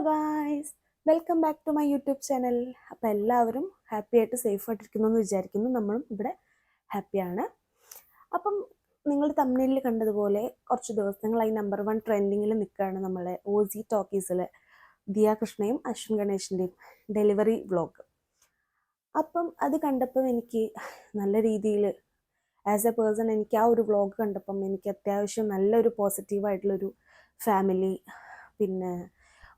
Hello guys welcome back to my YouTube channel അപ്പോൾ എല്ലാവരും happy ആയിട്ട് സേഫ് ആയിട്ടിരിക്കുന്നു എന്ന് വിചാരിക്കുന്നു. നമ്മളും ഇവിടെ ഹാപ്പിയാണ് അപ്പം നിങ്ങൾ തമിഴിൽ കണ്ടതുപോലെ കുറച്ച് ദിവസങ്ങളായി നമ്പർ വൺ ട്രെൻഡിങ്ങിൽ നിൽക്കുകയാണ് നമ്മളെ ഓസി ടോക്കീസിൽ ദിയ കൃഷ്ണയും അശ്വിൻ ഗണേഷിന്റെയും ഡെലിവറി വ്ളോഗ് അപ്പം അത് കണ്ടപ്പം എനിക്ക് നല്ല രീതിയിൽ ആസ് എ പേഴ്സൺ എനിക്ക് ആ ഒരു വ്ളോഗ് കണ്ടപ്പം എനിക്ക് അത്യാവശ്യം നല്ലൊരു പോസിറ്റീവായിട്ടുള്ളൊരു ഫാമിലി പിന്നെ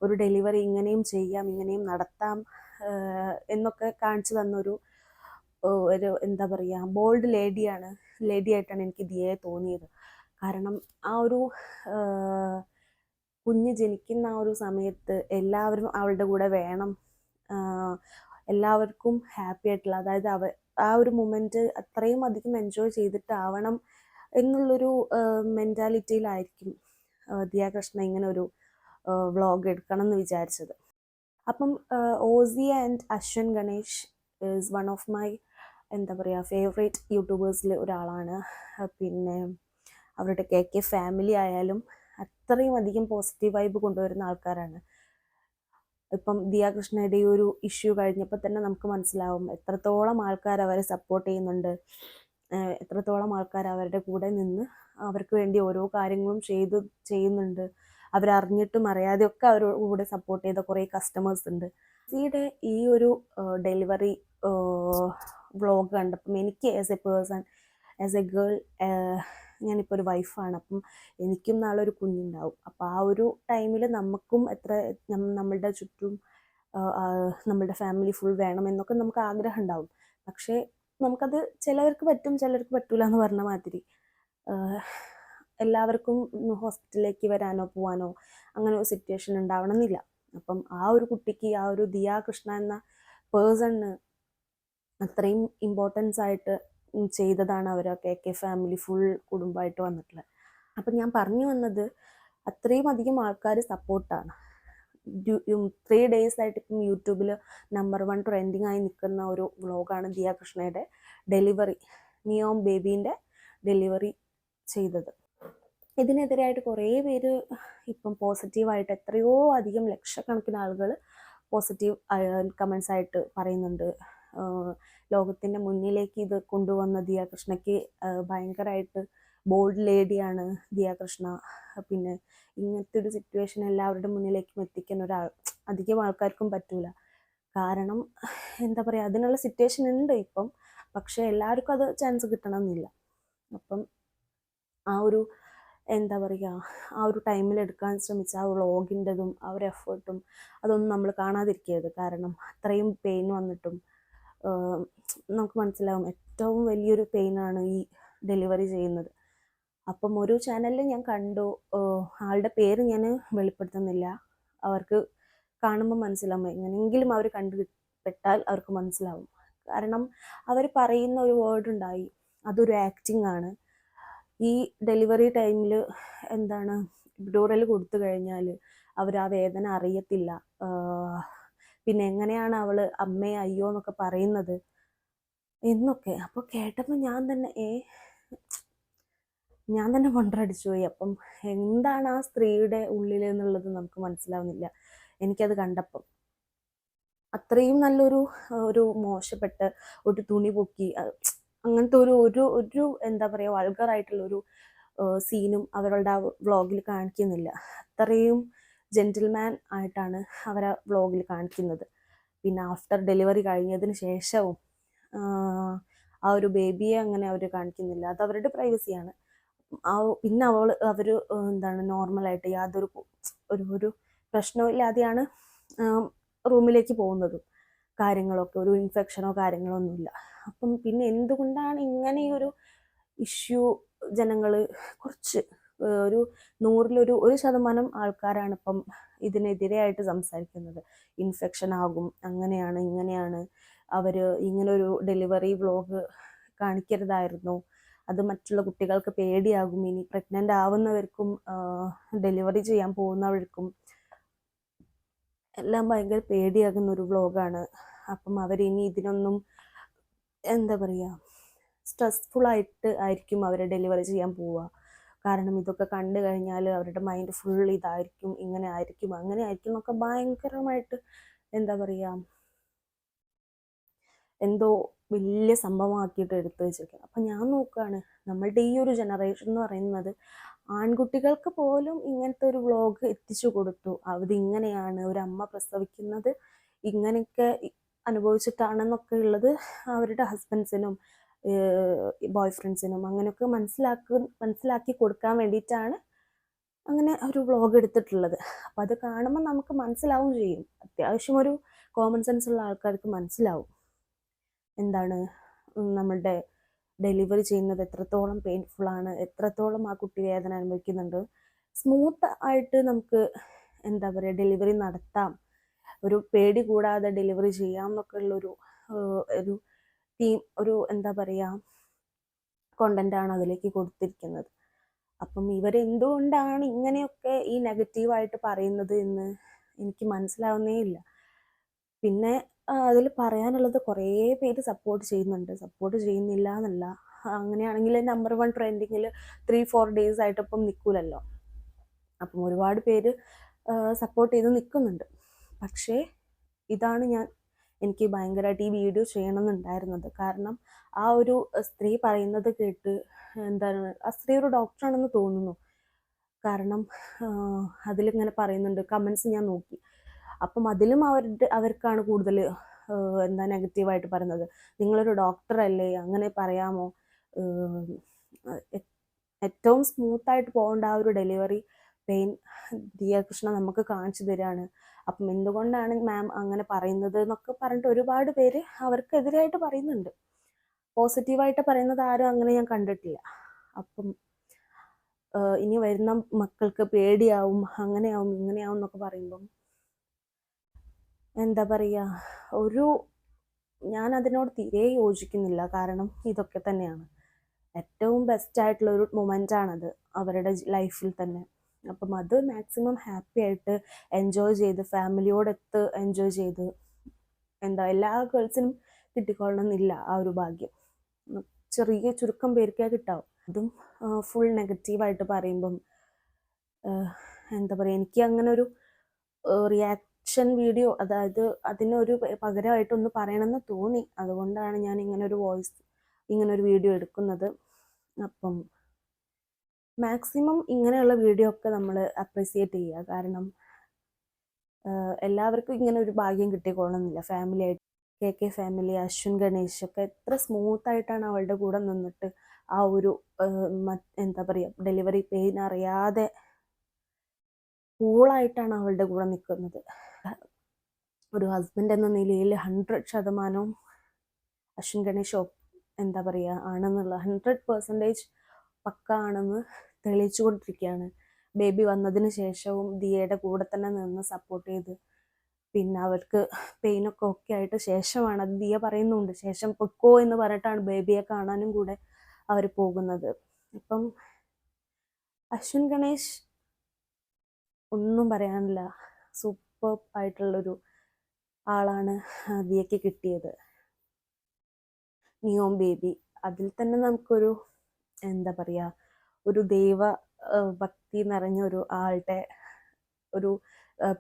ഒരു ഡെലിവറി ഇങ്ങനെയും ചെയ്യാം ഇങ്ങനെയും നടത്താം എന്നൊക്കെ കാണിച്ചു തന്നൊരു ഒരു എന്താ പറയുക ബോൾഡ് ലേഡിയാണ് ലേഡി ആയിട്ടാണ് എനിക്ക് ദിയയെ തോന്നിയത്. കാരണം ആ ഒരു കുഞ്ഞ് ജനിക്കുന്ന ആ ഒരു സമയത്ത് എല്ലാവരും അവളുടെ കൂടെ വേണം എല്ലാവർക്കും ഹാപ്പി ആയിട്ടുള്ള അതായത് അവ ആ ഒരു മൊമെന്റ് അത്രയും അധികം എൻജോയ് ചെയ്തിട്ടാവണം എന്നുള്ളൊരു മെന്റാലിറ്റിയിലായിരിക്കും ദിയാകൃഷ്ണ ഇങ്ങനെ ഒരു വ്ളോഗ് എടുക്കണം എന്ന് വിചാരിച്ചത്. അപ്പം Ozy and Ashwin Ganesh is one of my എന്താ പറയുക ഫേവറേറ്റ് യൂട്യൂബേഴ്സിൽ ഒരാളാണ്. പിന്നെ അവരുടെ കെ കെ ഫാമിലി ആയാലും അത്രയും അധികം പോസിറ്റീവ് വൈബ് കൊണ്ടുവരുന്ന ആൾക്കാരാണ്. ഇപ്പം ദിയ കൃഷ്ണയുടെ ഈ ഒരു ഇഷ്യൂ കഴിഞ്ഞപ്പോൾ തന്നെ നമുക്ക് മനസ്സിലാവും എത്രത്തോളം ആൾക്കാർ അവരെ സപ്പോർട്ട് ചെയ്യുന്നുണ്ട്. എത്രത്തോളം ആൾക്കാർ അവരുടെ കൂടെ നിന്ന് അവർക്ക് വേണ്ടി ഓരോ കാര്യങ്ങളും ചെയ്തു ചെയ്യുന്നുണ്ട്. അവരറിഞ്ഞിട്ടും അറിയാതെയൊക്കെ അവരുടെ കൂടെ സപ്പോർട്ട് ചെയ്ത കുറേ കസ്റ്റമേഴ്സ് ഉണ്ട്. ഈയിടെ ഈ ഒരു ഡെലിവറി വ്ളോഗ് കണ്ടപ്പം എനിക്ക് as a person as a girl ഞാനിപ്പോൾ ഒരു വൈഫാണ് അപ്പം എനിക്കും നാളെ ഒരു കുഞ്ഞുണ്ടാവും. അപ്പോൾ ആ ഒരു ടൈമിൽ നമുക്കും എത്ര നമ്മളുടെ ചുറ്റും നമ്മളുടെ ഫാമിലി ഫുൾ വേണം എന്നൊക്കെ നമുക്ക് ആഗ്രഹം ഉണ്ടാവും. പക്ഷേ നമുക്കത് ചിലവർക്ക് പറ്റും ചിലർക്ക് പറ്റൂല എന്ന് പറഞ്ഞ മാതിരി. എല്ലാവർക്കും ഹോസ്പിറ്റലിലേക്ക് വരാനോ പോവാനോ അങ്ങനെ ഒരു സിറ്റുവേഷൻ ഉണ്ടാവണമെന്നില്ല. അപ്പം ആ ഒരു കുട്ടിക്ക് ആ ഒരു ദിയ കൃഷ്ണ എന്ന പേഴ്സണ് അത്രയും ഇമ്പോർട്ടൻസ് ആയിട്ട് ചെയ്തതാണ് അവർ കെ കെ ഫാമിലി ഫുൾ കുടുംബമായിട്ട് വന്നിട്ടുള്ളത്. അപ്പം ഞാൻ പറഞ്ഞു വന്നത് അത്രയും അധികം ആൾക്കാർ സപ്പോർട്ടാണ് ത്രീ ഡേയ്സ് ആയിട്ട് ഇപ്പം യൂട്യൂബിൽ നമ്പർ വൺ ട്രെൻഡിങ് ആയി നിൽക്കുന്ന ഒരു വ്ളോഗാണ് ദിയ കൃഷ്ണയുടെ ഡെലിവറി നിയോം ബേബീന്റെ ഡെലിവറി ചെയ്തത്. ഇതിനെതിരായിട്ട് കുറേ പേര് ഇപ്പം പോസിറ്റീവായിട്ട് എത്രയോ അധികം ലക്ഷക്കണക്കിന് ആളുകൾ പോസിറ്റീവ് കമൻസ് ആയിട്ട് പറയുന്നുണ്ട്. ലോകത്തിന്റെ മുന്നിലേക്ക് ഇത് കൊണ്ടുവന്ന ദിയ കൃഷ്ണയ്ക്ക് ഭയങ്കരമായിട്ട് ബോൾഡ് ലേഡിയാണ് ദിയ കൃഷ്ണ പിന്നെ ഇങ്ങനത്തെ ഒരു സിറ്റുവേഷൻ എല്ലാവരുടെ മുന്നിലേക്കും എത്തിക്കാൻ ഒരാൾ അധികം ആൾക്കാർക്കും പറ്റൂല. കാരണം എന്താ പറയുക അതിനുള്ള സിറ്റുവേഷൻ ഉണ്ട് ഇപ്പം. പക്ഷേ എല്ലാവർക്കും അത് ചാൻസ് കിട്ടണമെന്നില്ല. അപ്പം ആ ഒരു എന്താ പറയുക ആ ഒരു ടൈമിൽ എടുക്കാൻ ശ്രമിച്ച ആ വ്ളോഗിന്റെതും ആ ഒരു എഫേർട്ടും അതൊന്നും നമ്മൾ കാണാതിരിക്കരുത്. കാരണം അത്രയും പെയിൻ വന്നിട്ടും നമുക്ക് മനസ്സിലാവും ഏറ്റവും വലിയൊരു പെയിനാണ് ഈ ഡെലിവറി ചെയ്യുന്നത്. അപ്പം ഒരു ചാനലിൽ ഞാൻ കണ്ടു ആളുടെ പേര് ഞാൻ വെളിപ്പെടുത്തുന്നില്ല. അവർക്ക് കാണുമ്പോൾ മനസ്സിലാവും എങ്ങനെയെങ്കിലും അവർ കണ്ടുപെട്ടാൽ അവർക്ക് മനസ്സിലാവും. കാരണം അവർ പറയുന്ന ഒരു വേർഡ് ഉണ്ടായി അതൊരു ആക്ടിങ് ആണ്. ഈ ഡെലിവറി ടൈമിൽ എന്താണ് ഡോറൽ കൊടുത്തു കഴിഞ്ഞാൽ അവർ ആ വേദന അറിയത്തില്ല. പിന്നെ എങ്ങനെയാണ് അവൾ അമ്മയെ അയ്യോ എന്നൊക്കെ പറയുന്നത്? എന്നൊക്കെ. അപ്പോൾ കേട്ടപ്പോൾ ഞാൻ തന്നെ ഏ ഞാൻ തന്നെ കൊണ്ടടിച്ചു പോയി. അപ്പം എന്താണ് ആ സ്ത്രീയുടെ ഉള്ളിൽ എന്നുള്ളത് നമുക്ക് മനസ്സിലാവുന്നില്ല. എനിക്കത് കണ്ടപ്പം. അത്രയും നല്ലൊരു ഒരു മോശപ്പെട്ട ഒരു തുണി പൊക്കി അങ്ങനത്തെ ഒരു ഒരു ഒരു എന്താ പറയുക വൾഗറായിട്ടുള്ള ഒരു സീനും അവരുടെ ആ വ്ളോഗിൽ കാണിക്കുന്നില്ല. അത്രയും ജെന്റിൽമാൻ ആയിട്ടാണ് അവരെ വ്ളോഗിൽ കാണിക്കുന്നത്. പിന്നെ ആഫ്റ്റർ ഡെലിവറി കഴിഞ്ഞതിന് ശേഷവും ആ ഒരു ബേബിയെ അങ്ങനെ അവർ കാണിക്കുന്നില്ല. അത് അവരുടെ പ്രൈവസിയാണ്. ആ പിന്നെ അവൾ അവർ എന്താണ് നോർമലായിട്ട് യാതൊരു ഒരു ഒരു പ്രശ്നമില്ലാതെയാണ് റൂമിലേക്ക് പോകുന്നതും. കാര്യങ്ങളൊക്കെ ഒരു ഇൻഫെക്ഷനോ കാര്യങ്ങളോ ഒന്നുമില്ല. അപ്പം പിന്നെ എന്തുകൊണ്ടാണ് ഇങ്ങനെ ഒരു ഇഷ്യൂ ജനങ്ങൾ കുറച്ച് ഒരു നൂറിലൊരു ഒരു ശതമാനം ആൾക്കാരാണ് ഇപ്പം ഇതിനെതിരെയായിട്ട് സംസാരിക്കുന്നത്. ഇൻഫെക്ഷൻ ആകും അങ്ങനെയാണ് ഇങ്ങനെയാണ്. അവർ ഇങ്ങനൊരു ഡെലിവറി വ്ലോഗ് കാണിക്കരുതായിരുന്നു. അത് മറ്റുള്ള കുട്ടികൾക്ക് പേടിയാകും. ഇനി പ്രഗ്നന്റ് ആവുന്നവർക്കും ഡെലിവറി ചെയ്യാൻ പോകുന്നവർക്കും എല്ലാം ഭയങ്കര പേടിയാകുന്ന ഒരു വ്ളോഗാണ് അപ്പം അവരിനി ഇതിനൊന്നും എന്താ പറയുക ആയിട്ട് ആയിരിക്കും അവരെ ഡെലിവറി ചെയ്യാൻ പോവുക. കാരണം ഇതൊക്കെ കണ്ടു കഴിഞ്ഞാൽ അവരുടെ മൈൻഡ് ഫുൾ ഇതായിരിക്കും ഇങ്ങനെ ആയിരിക്കും അങ്ങനെ ആയിരിക്കും എന്നൊക്കെ ഭയങ്കരമായിട്ട് എന്താ പറയുക എന്തോ വലിയ സംഭവമാക്കിയിട്ട് എടുത്തു വെച്ചിരിക്കുന്നത് അപ്പം ഞാൻ നോക്കുകയാണ് നമ്മളുടെ ഈ ഒരു ജനറേഷൻ എന്ന് പറയുന്നത് ആൺകുട്ടികൾക്ക് പോലും ഇങ്ങനത്തെ ഒരു വ്ളോഗ് എത്തിച്ചു കൊടുത്തു. അത് ഇങ്ങനെയാണ് ഒരു അമ്മ പ്രസവിക്കുന്നത്. ഇങ്ങനെയൊക്കെ അനുഭവിച്ചിട്ടാണെന്നൊക്കെ ഉള്ളത് അവരുടെ ഹസ്ബൻഡ്സിനും ബോയ് ഫ്രണ്ട്സിനും അങ്ങനെയൊക്കെ മനസ്സിലാക്കി മനസ്സിലാക്കി കൊടുക്കാൻ വേണ്ടിയിട്ടാണ് അങ്ങനെ ഒരു വ്ളോഗ് എടുത്തിട്ടുള്ളത്. അപ്പം അത് കാണുമ്പോൾ നമുക്ക് മനസ്സിലാവും ചെയ്യും. അത്യാവശ്യം ഒരു കോമൺ സെൻസ് ഉള്ള ആൾക്കാർക്ക് മനസ്സിലാവും. എന്താണ് നമ്മളുടെ ഡെലിവറി ചെയ്യുന്നത് എത്രത്തോളം പെയിൻഫുൾ ആണ് എത്രത്തോളം ആ കുട്ടി വേദന അനുഭവിക്കുന്നുണ്ട്. സ്മൂത്ത് ആയിട്ട് നമുക്ക് എന്താ പറയുക ഡെലിവറി നടത്താം. ഒരു പേടി കൂടാതെ ഡെലിവറി ചെയ്യാം എന്നൊക്കെ ഉള്ളൊരു ഒരു തീം ഒരു എന്താ പറയുക ആണ് അതിലേക്ക് കൊടുത്തിരിക്കുന്നത്. അപ്പം ഇവരെന്തുകൊണ്ടാണ് ഇങ്ങനെയൊക്കെ ഈ നെഗറ്റീവായിട്ട് പറയുന്നത് എന്ന് എനിക്ക് മനസ്സിലാവുന്നേ ഇല്ല. പിന്നെ അതിൽ പറയാനുള്ളത് കുറേ പേര് സപ്പോർട്ട് ചെയ്യുന്നുണ്ട്. സപ്പോർട്ട് ചെയ്യുന്നില്ല എന്നല്ല അങ്ങനെയാണെങ്കിൽ നമ്പർ വൺ ട്രെൻഡിങ്ങിൽ ത്രീ ഫോർ ഡേയ്സ് ആയിട്ട് ഇപ്പം നിൽക്കൂലല്ലോ അപ്പം ഒരുപാട് പേര് സപ്പോർട്ട് ചെയ്ത് നിൽക്കുന്നുണ്ട് പക്ഷേ ഇതാണ് ഞാൻ എനിക്ക് ഭയങ്കരമായിട്ട് ഈ വീഡിയോ ചെയ്യണമെന്നുണ്ടായിരുന്നത് കാരണം ആ ഒരു സ്ത്രീ പറയുന്നത് കേട്ട് എന്താണ് ആ സ്ത്രീ ഒരു ഡോക്ടറാണെന്ന് തോന്നുന്നു. കാരണം അതിലിങ്ങനെ പറയുന്നുണ്ട്. കമൻസ് ഞാൻ നോക്കി. അപ്പം അതിലും അവരുടെ അവർക്കാണ് കൂടുതൽ എന്താ നെഗറ്റീവായിട്ട് പറയുന്നത്. നിങ്ങളൊരു ഡോക്ടറല്ലേ അങ്ങനെ പറയാമോ? ഏറ്റവും സ്മൂത്തായിട്ട് പോകേണ്ട ആ ഒരു ഡെലിവറി പെയിൻ ദിയ കൃഷ്ണ നമുക്ക് കാണിച്ചു തരികയാണ് അപ്പം എന്തുകൊണ്ടാണ് മാം അങ്ങനെ പറയുന്നത് എന്നൊക്കെ പറഞ്ഞിട്ട് ഒരുപാട് പേര് അവർക്കെതിരായിട്ട് പറയുന്നുണ്ട്. പോസിറ്റീവായിട്ട് പറയുന്നത് ആരും അങ്ങനെ ഞാൻ കണ്ടിട്ടില്ല. അപ്പം ഇനി വരുന്ന മക്കൾക്ക് പേടിയാവും അങ്ങനെയാവും ഇങ്ങനെയാവും എന്നൊക്കെ പറയുമ്പം എന്താ പറയുക ഒരു ഞാൻ അതിനോട് തീരെ യോജിക്കുന്നില്ല. കാരണം ഇതൊക്കെ തന്നെയാണ്. ഏറ്റവും ബെസ്റ്റ് ആയിട്ടുള്ള ഒരു മൊമെന്റ് ആണത് അവരുടെ ലൈഫിൽ തന്നെ. അപ്പം അത് മാക്സിമം ഹാപ്പി ആയിട്ട് എൻജോയ് ചെയ്ത് ഫാമിലിയോടൊത്ത് എൻജോയ് ചെയ്ത് എന്താ എല്ലാ ഗേൾസിനും കിട്ടിക്കൊള്ളണമെന്നില്ല ആ ഒരു ഭാഗ്യം. ചെറിയ ചുരുക്കം പേർക്കേ കിട്ടാവും. അതും ഫുൾ നെഗറ്റീവായിട്ട് പറയുമ്പം എന്താ പറയുക എനിക്ക് അങ്ങനെ ഒരു റിയാക്ഷൻ വീഡിയോ അതായത് അതിനൊരു പകരമായിട്ടൊന്ന് പറയണമെന്ന് തോന്നി. അതുകൊണ്ടാണ് ഞാൻ ഇങ്ങനെ ഒരു വോയിസ് ഇങ്ങനെ ഒരു വീഡിയോ എടുക്കുന്നത്. അപ്പം മാക്സിമം ഇങ്ങനെയുള്ള വീഡിയോ ഒക്കെ നമ്മൾ അപ്രിസിയേറ്റ് ചെയ്യുക. കാരണം എല്ലാവർക്കും ഇങ്ങനെ ഒരു ഭാഗ്യം കിട്ടിക്കൊള്ളണമെന്നില്ല ഫാമിലി ആയിട്ട് K K family Ashwin Ganesh ഒക്കെ എത്ര സ്മൂത്ത് ആയിട്ടാണ് അവളുടെ കൂടെ നിന്നിട്ട് ആ ഒരു എന്താ പറയുക ഡെലിവറി പെയിൻ അറിയാതെ കൂളായിട്ടാണ് അവളുടെ കൂടെ നിൽക്കുന്നത് ഒരു ഹസ്ബൻഡ് എന്ന നിലയിൽ ഹൺഡ്രഡ് ശതമാനവും അശ്വിൻ ഗണേഷ് എന്താ പറയുക ആണെന്നുള്ള ഹൺഡ്രഡ് പെർസെന്റേജ് പക്ക ആണെന്ന് തെളിയിച്ചു കൊണ്ടിരിക്കുകയാണ് ബേബി വന്നതിന് ശേഷവും ദിയയുടെ കൂടെ തന്നെ നിന്ന് സപ്പോർട്ട് ചെയ്ത്. പിന്നെ അവർക്ക് പെയിനൊക്കെ ഒക്കെ ആയിട്ട് ശേഷമാണ്. അത് ദിയ പറയുന്നുണ്ട് ശേഷം പൊക്കോ എന്ന് പറഞ്ഞിട്ടാണ് ബേബിയെ കാണാനും കൂടെ അവർ പോകുന്നത്. ഇപ്പം അശ്വിൻ ഗണേഷ് ഒന്നും പറയാനില്ല. സൂപ്പർ ആയിട്ടുള്ളൊരു ആളാണ് ദിയയ്ക്ക് കിട്ടിയത്. നിയോം ബേബി. അതിൽ തന്നെ നമുക്കൊരു എന്താ പറയുക ഒരു ദൈവ ഭക്തി നിറഞ്ഞ ഒരു ആളുടെ ഒരു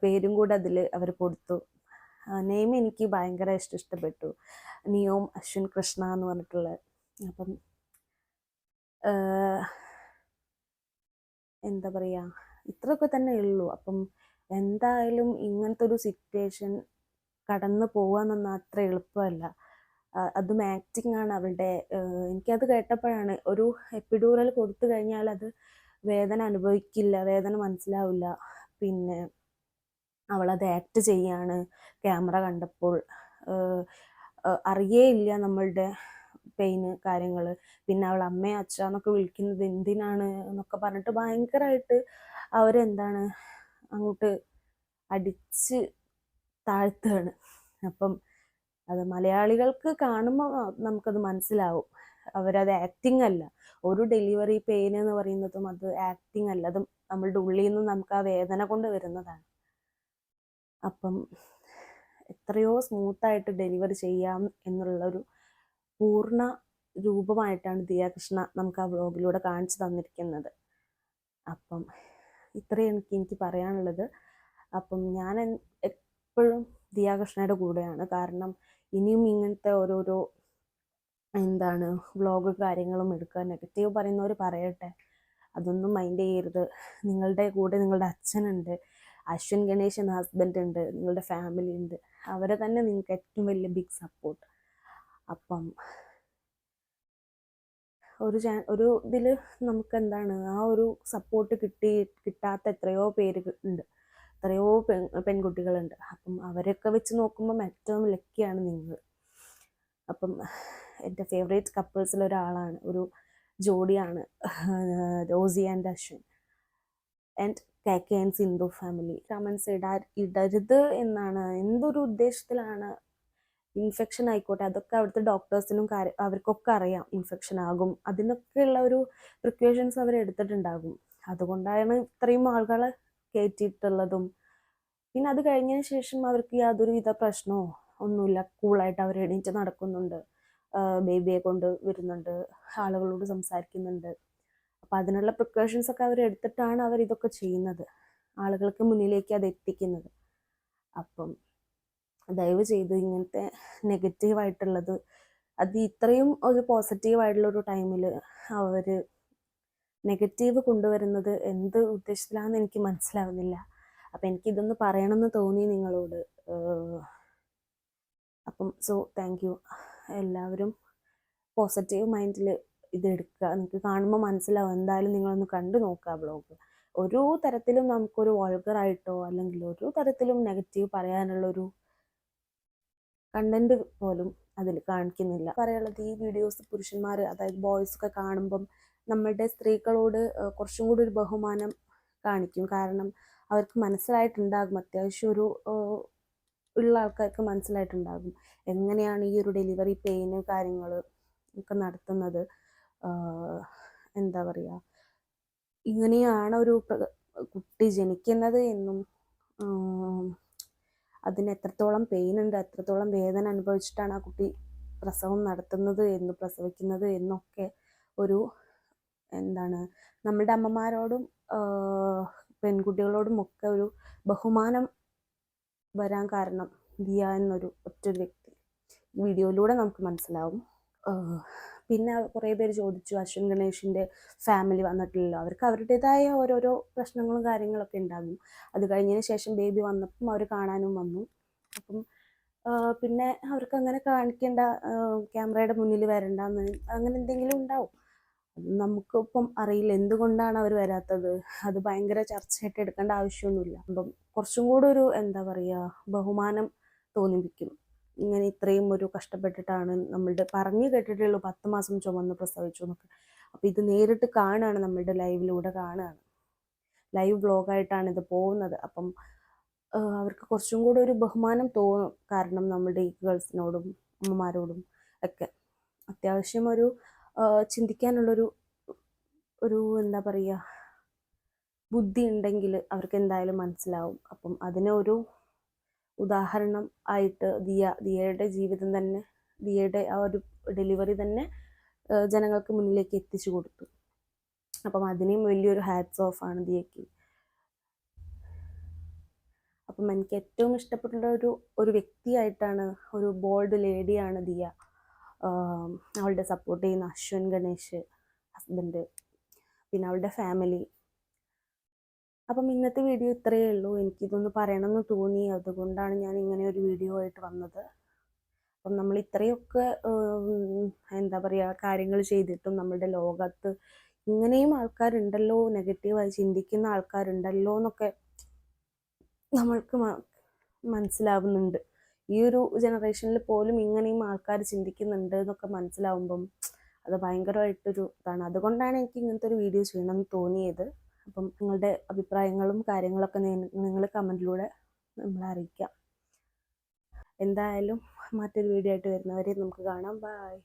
പേരും കൂടെ അതിൽ അവർ കൊടുത്തു. നെയിം എനിക്ക് ഭയങ്കര ഇഷ്ടം ഇഷ്ടപ്പെട്ടു. നിയോം അശ്വിൻ കൃഷ്ണ എന്ന് പറഞ്ഞിട്ടുള്ള. അപ്പം എന്താ പറയുക ഇത്രയൊക്കെ തന്നെ ഉള്ളൂ. അപ്പം എന്തായാലും ഇങ്ങനത്തെ ഒരു സിറ്റുവേഷൻ കടന്നു പോകാമെന്നൊന്നും അത്ര എളുപ്പമല്ല. അതും ആക്ടിങ് ആണ് അവളുടെ. എനിക്കത് കേട്ടപ്പോഴാണ് ഒരു എപ്പിഡൂറൽ കൊടുത്തു കഴിഞ്ഞാൽ അത് വേദന അനുഭവിക്കില്ല വേദന മനസ്സിലാവില്ല. പിന്നെ അവളത് ആക്ട് ചെയ്യാണ് ക്യാമറ കണ്ടപ്പോൾ. അറിയേയില്ല നമ്മളുടെ പെയിന് കാര്യങ്ങൾ പിന്നെ അവൾ അമ്മ അച്ഛ എന്നൊക്കെ വിളിക്കുന്നത് എന്തിനാണ് എന്നൊക്കെ പറഞ്ഞിട്ട് ഭയങ്കരമായിട്ട് അവരെന്താണ് അങ്ങോട്ട് അടിച്ച് താഴ്ത്തുകയാണ്. അപ്പം അത് മലയാളികൾക്ക് കാണുമ്പോൾ നമുക്കത് മനസ്സിലാവും. അവരത് ആക്ടിങ് അല്ല. ഒരു ഡെലിവറി പെയിൻ എന്ന് പറയുന്നതും അത് ആക്ടിങ് അല്ല. അത് നമ്മളുടെ ഉള്ളിൽ നിന്ന് നമുക്ക് ആ വേദന കൊണ്ട് വരുന്നതാണ്. അപ്പം എത്രയോ സ്മൂത്തായിട്ട് ഡെലിവറി ചെയ്യാം എന്നുള്ളൊരു പൂർണ രൂപമായിട്ടാണ് ദിയാകൃഷ്ണ നമുക്ക് ആ വ്ളോഗിലൂടെ കാണിച്ചു തന്നിരിക്കുന്നത്. അപ്പം ഇത്രയും എനിക്ക് എനിക്ക് പറയാനുള്ളത്. അപ്പം ഞാൻ എപ്പോഴും ദിയാകൃഷ്ണയുടെ കൂടെയാണ്. കാരണം ഇനിയും ഇങ്ങനത്തെ ഓരോരോ എന്താണ് വ്ളോഗ് കാര്യങ്ങളും എടുക്കുക നെഗറ്റീവ് പറയുന്നവർ പറയട്ടെ. അതൊന്നും മൈൻഡ് ചെയ്യരുത്. നിങ്ങളുടെ കൂടെ നിങ്ങളുടെ അച്ഛനുണ്ട് അശ്വിൻ ഗണേശൻ ഹസ്ബൻഡ് ഉണ്ട് നിങ്ങളുടെ ഫാമിലി ഉണ്ട്. അവരെ തന്നെ നിങ്ങൾക്ക് ഏറ്റവും വലിയ ബിഗ് സപ്പോർട്ട് അപ്പം ഒരു ചാ ഒരു ഇതിൽ നമുക്ക് എന്താണ് ആ ഒരു സപ്പോർട്ട് കിട്ടി കിട്ടാത്ത എത്രയോ പേര് ഉണ്ട്. എത്രയോ പെൺ പെൺകുട്ടികളുണ്ട്. അപ്പം അവരൊക്കെ വെച്ച് നോക്കുമ്പം ഏറ്റവും ലക്കിയാണ് നിങ്ങൾ. അപ്പം എന്റെ ഫേവറേറ്റ് കപ്പിൾസിൽ ഒരാളാണ്. ഒരു ജോഡിയാണ് Rosie and Ashwin. And K K and Sindhu family comments ഇടാ ഇടരുത് എന്നാണ്. എന്തൊരു ഉദ്ദേശത്തിലാണ് ഇൻഫെക്ഷൻ ആയിക്കോട്ടെ. അതൊക്കെ അവിടുത്തെ ഡോക്ടേഴ്സിനും അവർക്കൊക്കെ അറിയാം ഇൻഫെക്ഷൻ ആകും. അതിനൊക്കെയുള്ള ഒരു പ്രിക്കോഷൻസ് അവർ എടുത്തിട്ടുണ്ടാകും അതുകൊണ്ടാണ് ഇത്രയും ആളുകളെ കയറ്റിയിട്ടുള്ളതും. പിന്നെ അത് കഴിഞ്ഞതിന് ശേഷം അവർക്ക് യാതൊരുവിധ പ്രശ്നമോ ഒന്നുമില്ല. കൂളായിട്ട് അവർ എണീറ്റ് നടക്കുന്നുണ്ട്. ബേബിയെ കൊണ്ട് വരുന്നുണ്ട്. ആളുകളോട് സംസാരിക്കുന്നുണ്ട്. അപ്പം അതിനുള്ള പ്രിക്കോഷൻസ് ഒക്കെ അവർ എടുത്തിട്ടാണ് അവർ ഇതൊക്കെ ചെയ്യുന്നത്. ആളുകൾക്ക് മുന്നിലേക്ക് അത് എത്തിക്കുന്നത്. അപ്പം ദയവ് ചെയ്ത് ഇങ്ങനത്തെ നെഗറ്റീവായിട്ടുള്ളത് അത് ഇത്രയും ഒരു പോസിറ്റീവായിട്ടുള്ള ഒരു ടൈമിൽ അവർ നെഗറ്റീവ് കൊണ്ടുവരുന്നത് എന്ത് ഉദ്ദേശത്തിലാണെന്ന് എനിക്ക് മനസ്സിലാവുന്നില്ല. അപ്പം എനിക്കിതൊന്ന് പറയണമെന്ന് തോന്നി നിങ്ങളോട്. അപ്പം സോ താങ്ക് യു എല്ലാവരും പോസിറ്റീവ് മൈൻഡിൽ ഇതെടുക്കുക നിങ്ങൾക്ക് കാണുമ്പോൾ മനസ്സിലാവും. എന്തായാലും നിങ്ങളൊന്ന് കണ്ടു നോക്കുക ബ്ലോഗ് ഒരു തരത്തിലും നമുക്കൊരു വൾഗറായിട്ടോ അല്ലെങ്കിൽ ഒരു തരത്തിലും നെഗറ്റീവ് പറയാനുള്ളൊരു കണ്ടന്റ് പോലും അതിൽ കാണിക്കുന്നില്ല. പറയാനുള്ളത് ഈ വീഡിയോസ് പുരുഷന്മാർ അതായത് ബോയ്സ് ഒക്കെ കാണുമ്പം നമ്മളുടെ സ്ത്രീകളോട് കുറച്ചും കൂടി ഒരു ബഹുമാനം കാണിക്കും. കാരണം അവർക്ക് മനസ്സിലായിട്ടുണ്ടാകും. അത്യാവശ്യം ഒരു ഉള്ള ആൾക്കാർക്ക് മനസ്സിലായിട്ടുണ്ടാകും. എങ്ങനെയാണ് ഈ ഒരു ഡെലിവറി പെയിന് കാര്യങ്ങൾ ഒക്കെ നടത്തുന്നത്. എന്താ പറയുക ഇങ്ങനെയാണ് ഒരു കുട്ടി ജനിക്കുന്നത് എന്നും അതിന് എത്രത്തോളം പെയിൻ ഉണ്ട് എത്രത്തോളം വേദന അനുഭവിച്ചിട്ടാണ് ആ കുട്ടി പ്രസവം നടത്തുന്നത് എന്നും പ്രസവിക്കുന്നത് എന്നൊക്കെ ഒരു എന്താണ് നമ്മുടെ അമ്മമാരോടും പെൺകുട്ടികളോടും ഒക്കെ ഒരു ബഹുമാനം വരാൻ കാരണം ദിയ എന്നൊരു ഒറ്റൊരു വ്യക്തി. വീഡിയോയിലൂടെ നമുക്ക് മനസ്സിലാവും. പിന്നെ കുറേ പേര് ചോദിച്ചു അശ്വിൻ ഗണേഷിന്റെ ഫാമിലി വന്നിട്ടില്ലല്ലോ അവർക്ക് അവരുടേതായ ഓരോരോ പ്രശ്നങ്ങളും കാര്യങ്ങളൊക്കെ ഉണ്ടാകും. അത് കഴിഞ്ഞതിന് ശേഷം ബേബി വന്നപ്പം അവർ കാണാനും വന്നു. അപ്പം പിന്നെ അവർക്ക് അങ്ങനെ കാണിക്കേണ്ട ക്യാമറയുടെ മുന്നിൽ വരണ്ടെന്ന് അങ്ങനെ എന്തെങ്കിലും ഉണ്ടാവും. അത് നമുക്കിപ്പം അറിയില്ല എന്തുകൊണ്ടാണ് അവർ വരാത്തത്. അത് ഭയങ്കര ചർച്ചയായിട്ട് എടുക്കേണ്ട ആവശ്യമൊന്നുമില്ല. അപ്പം കുറച്ചും കൂടെ ഒരു എന്താ പറയുക ബഹുമാനം തോന്നിപ്പിക്കും. ഇങ്ങനെ ഇത്രയും ഒരു കഷ്ടപ്പെട്ടിട്ടാണ് നമ്മളുടെ പറഞ്ഞു കേട്ടിട്ടുള്ളൂ പത്ത് മാസം ചുമന്ന് പ്രസവിച്ചു എന്നൊക്കെ. അപ്പം ഇത് നേരിട്ട് കാണുകയാണ് നമ്മളുടെ ലൈവിലൂടെ കാണുകയാണ്. ലൈവ് ബ്ലോഗായിട്ടാണ് ഇത് പോകുന്നത്. അപ്പം അവർക്ക് കുറച്ചും കൂടെ ഒരു ബഹുമാനം തോന്നും. കാരണം നമ്മളുടെ ഈ ഗേൾസിനോടും അമ്മമാരോടും ഒക്കെ. അത്യാവശ്യം ഒരു ചിന്തിക്കാനുള്ളൊരു ഒരു എന്താ പറയുക ബുദ്ധി ഉണ്ടെങ്കിൽ അവർക്ക് എന്തായാലും മനസ്സിലാവും. അപ്പം അതിനൊരു ഉദാഹരണം ആയിട്ട് ദിയ ദിയയുടെ ജീവിതം തന്നെ ദിയയുടെ ആ ഒരു ഡെലിവറി തന്നെ ജനങ്ങൾക്ക് മുന്നിലേക്ക് എത്തിച്ചു കൊടുത്തു. അപ്പം അതിനെയും വലിയൊരു ഹാറ്റ്സ് ഓഫ് ആണ് ദിയയ്ക്ക്. അപ്പം എനിക്ക് ഏറ്റവും ഇഷ്ടപ്പെട്ടുള്ള ഒരു ഒരു വ്യക്തിയായിട്ടാണ് ഒരു ബോൾഡ് ലേഡിയാണ് ദിയ. അവളുടെ സപ്പോർട്ട് ചെയ്യുന്ന അശ്വൻ ഗണേഷ് ഹസ്ബൻഡ് പിന്നെ അവളുടെ ഫാമിലി അപ്പം ഇന്നത്തെ വീഡിയോ ഇത്രയേ ഉള്ളൂ. എനിക്കിതൊന്ന് പറയണമെന്ന് തോന്നി. അതുകൊണ്ടാണ് ഞാൻ ഇങ്ങനെ ഒരു വീഡിയോ ആയിട്ട് വന്നത്. അപ്പം നമ്മൾ ഇത്രയൊക്കെ എന്താ പറയുക കാര്യങ്ങൾ ചെയ്തിട്ടും നമ്മളുടെ ലോകത്ത് ഇങ്ങനെയും ആൾക്കാരുണ്ടല്ലോ നെഗറ്റീവായി ചിന്തിക്കുന്ന ആൾക്കാരുണ്ടല്ലോ എന്നൊക്കെ നമ്മൾക്ക് മനസ്സിലാവുന്നുണ്ട്. ഈ ഒരു ജനറേഷനിൽ പോലും ഇങ്ങനെയും ആൾക്കാർ ചിന്തിക്കുന്നുണ്ട് എന്നൊക്കെ മനസ്സിലാവുമ്പം അത് ഭയങ്കരമായിട്ടൊരു ഇതാണ്. അതുകൊണ്ടാണ് എനിക്ക് ഇങ്ങനത്തെ ഒരു വീഡിയോ ചെയ്യണം എന്ന് തോന്നിയത്. അപ്പം നിങ്ങളുടെ അഭിപ്രായങ്ങളും കാര്യങ്ങളൊക്കെ നിങ്ങൾ കമന്റിലൂടെ നമ്മളെ അറിയിക്കാം. എന്തായാലും മറ്റൊരു വീഡിയോ ആയിട്ട് വരുന്നവരെ നമുക്ക് കാണാം. ബായ്